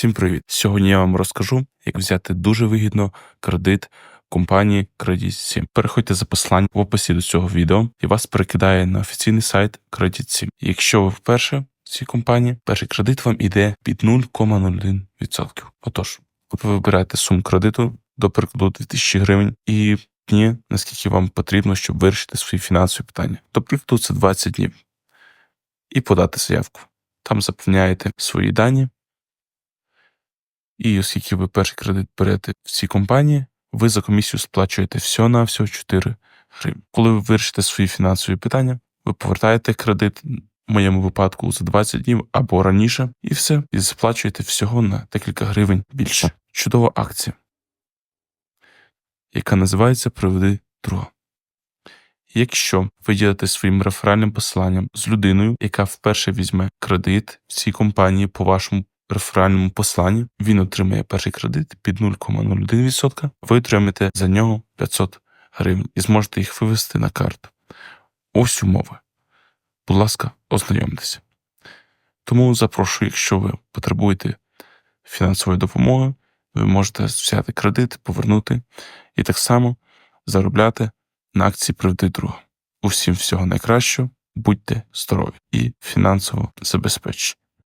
Всім привіт! Сьогодні я вам розкажу, як взяти дуже вигідно кредит компанії Credit 7. Переходьте за посиланням в описі до цього відео і вас перекидає на офіційний сайт Credit 7. Якщо ви вперше в цій компанії, перший кредит вам іде під 0,01%. Отож, ви вибираєте суму кредиту до прикладу 2000 гривень і дні, наскільки вам потрібно, щоб вирішити свої фінансові питання. До прикладу, це 20 днів. І подати заявку. Там заповняєте свої дані. І оскільки ви перший кредит берете в цій компанії, ви за комісію сплачуєте всього на всього 4 гривні. Коли ви вирішите свої фінансові питання, ви повертаєте кредит в моєму випадку за 20 днів або раніше, і все, і сплачуєте всього на декілька гривень більше. Чудова акція, яка називається Приведи друга. Якщо ви ділитесь своїм реферальним посиланням з людиною, яка вперше візьме кредит в цій компанії по вашому реферальному посланні, він отримає перший кредит під 0,01%, ви отримаєте за нього 500 гривень і зможете їх вивести на карту. Ось умови. Будь ласка, ознайомтеся. Тому запрошую, якщо ви потребуєте фінансової допомоги, ви можете взяти кредит, повернути і так само заробляти на акції «Приведи друга». Усім всього найкращого, будьте здорові і фінансово забезпечені.